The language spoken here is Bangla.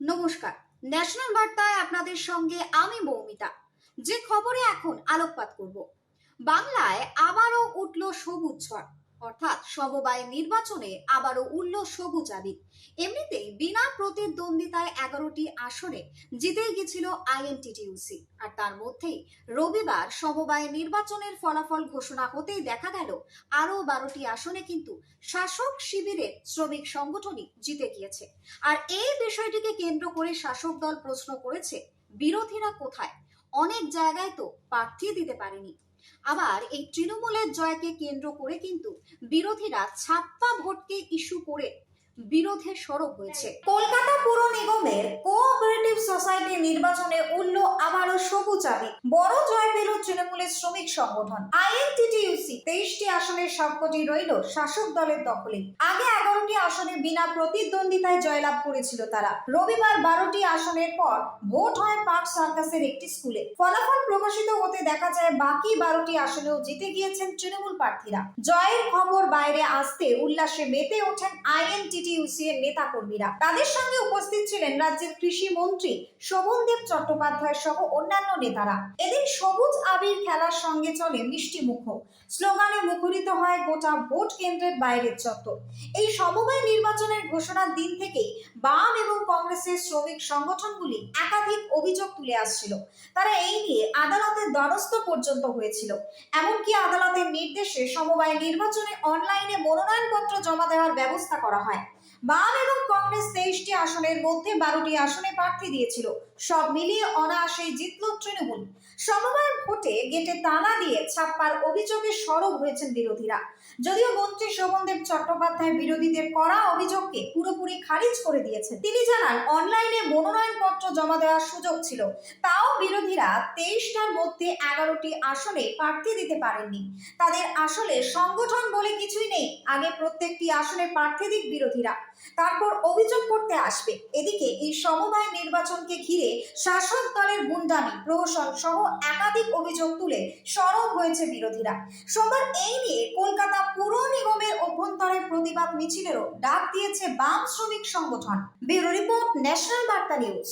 নমস্কার। ন্যাশনাল বার্তায় আপনাদের সঙ্গে আমি মৌমিতা যে খবরে এখন আলোকপাত করব। বাংলায় আবারও উঠল সবুজ ঝড়। অর্থাৎ সমবায় নির্বাচনে আবারও উঠল সবুজ আবির এমনিতেই বিনা প্রতিদ্বন্দ্বিতায় এগারোটি আসনে জিতেই গেছিল আইএনটিটিউসি। আর তার মধ্যেই রবিবার সমবায় নির্বাচনের ফলাফল ঘোষণা হতেই দেখা গেল, আরও বারোটি আসনে কিন্তু শাসক শিবিরের শ্রমিক সংগঠনই জিতে গিয়েছে। আর এই বিষয়টিকে কেন্দ্র করে শাসক দল প্রশ্ন করেছে, বিরোধীরা কোথায়? অনেক জায়গায় তো প্রার্থী দিতে পারেনি। আবার এই তৃণমূলের জয়কে কেন্দ্র করে কিন্তু বিরোধীরা ছাপ্পা ভোটকে ইস্যু করে বিরোধে সরব হয়েছে। কলকাতা পুর নিগমের কোঅপারেটিভ সোসাইটি নির্বাচনে উঠল আবারও সবুজ আবি। বড় জয় পেল তৃণমূলের শ্রমিক সংগঠন। আইএনটিটিউসি তেইশটি আসনের সবকটি রইল শাসক দলের দখলে। আগে এগারোটি আসনে বিনা প্রতিদ্বন্দ্বিতায় জয়লাভ করেছিল তারা। রবিবার বারোটি আসনের পর ভোট হয় পার্ক সার্কাসের একটি স্কুলে। ফলাফল প্রকাশিত হতে দেখা যায় বাকি বারোটি আসনেও জিতে গিয়েছেন তৃণমূল প্রার্থীরা। জয়ের খবর বাইরে আসতে উল্লাসে মেতে ওঠেন আইএনটিটিইউসি এর নেতা কর্মীরা তাদের সঙ্গে উপস্থিত ছিলেন রাজ্যের কৃষি মন্ত্রী শোভনদেব চট্টোপাধ্যায় সহ অন্যান্য নেতারা। এদিন সবুজ আবির খেলার সঙ্গে চলে মিষ্টি মুখ স্লোগানে মুখরিত হয় গোটা ভোট কেন্দ্রের বাইরের চত্বর। এই সমবায় নির্বাচনের ঘোষণার দিন থেকেই বাম এবং কংগ্রেসের শ্রমিক সংগঠনগুলি একাধিক অভিযোগ তুলে আসছিল। তারা এই নিয়ে আদালতের দ্বারস্থ পর্যন্ত হয়েছিল। এমনকি আদালতের নির্দেশে সমবায় নির্বাচনে অনলাইনে মনোনয়নপত্র জমা দেওয়ার ব্যবস্থা করা হয়। বাম এবং কংগ্রেস তেইশটি আসনের মধ্যে বারোটি আসনে প্রার্থী দিয়েছিল। সব মিলিয়ে অনায়াসেই জিতল তৃণমূল। সমবায় ভোটে গেটে তালা দিয়ে ছাপ্পার অভিযোগে সরব হয়েছেন বিরোধীরা। যদিও মন্ত্রী শোভনদেব চট্টোপাধ্যায় বিরোধীদের করা অভিযোগকে পুরোপুরি খারিজ করে দিয়েছেন। তিনি জানান, অনলাইনে মনোনয়নপত্র জমা দেওয়ার সুযোগ ছিল। তাও বিরোধীরা তেইশটার মধ্যে এগারোটি আসনে প্রার্থী দিতে পারেননি। তাদের আসলে সংগঠন বলে কিছুই নেই। আগে প্রত্যেকটি আসনে প্রার্থী দিক বিরোধীরা। তারপর অভিযোগ করতে আসবে। এদিকে এই সমবায় নির্বাচনকে ঘিরে শাসক দলের গুন্ডামি, প্রহসন সহ একাধিক অভিযোগ তুলে সরব হয়েছে বিরোধীরা। সোমবার এই নিয়ে কলকাতা পুর নিগমের অভ্যন্তরে প্রতিবাদ মিছিলেরও ডাক দিয়েছে বাম শ্রমিক সংগঠন। Bureau report national Barta news.